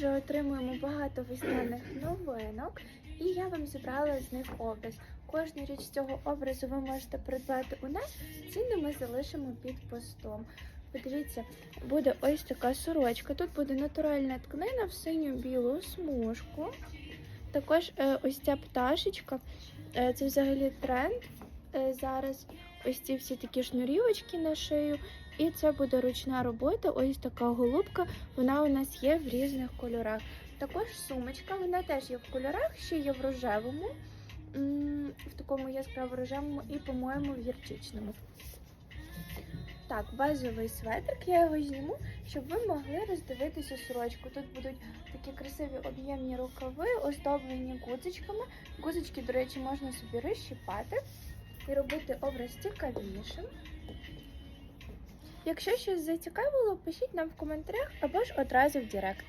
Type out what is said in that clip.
вже отримуємо багато весняних новинок, і я вам зібрала з них образ. Кожну річ цього образу ви можете придбати у нас. Ціни ми залишимо під постом. Подивіться, буде ось така сорочка. Тут буде натуральна тканина в синю білу смужку. Також е, ось ця пташечка. Е, це взагалі тренд е, зараз. Ось ці всі такі шнурівочки на шию. І це буде ручна робота. Ось така голубка. Вона у нас є в різних кольорах. Також сумочка, вона теж є в кольорах, ще є в рожевому, в такому яскраво рожевому і, по-моєму, в гірчичному. Так, базовий светрик, я його зніму, щоб ви могли роздивитися сорочку. Тут будуть такі красиві об'ємні рукави, оздоблені гудзичками. Гудзички, до речі, можна собі розщіпати і робити образ цікавішим. Якщо щось зацікавило, пишіть нам в коментарях або ж одразу в Директ.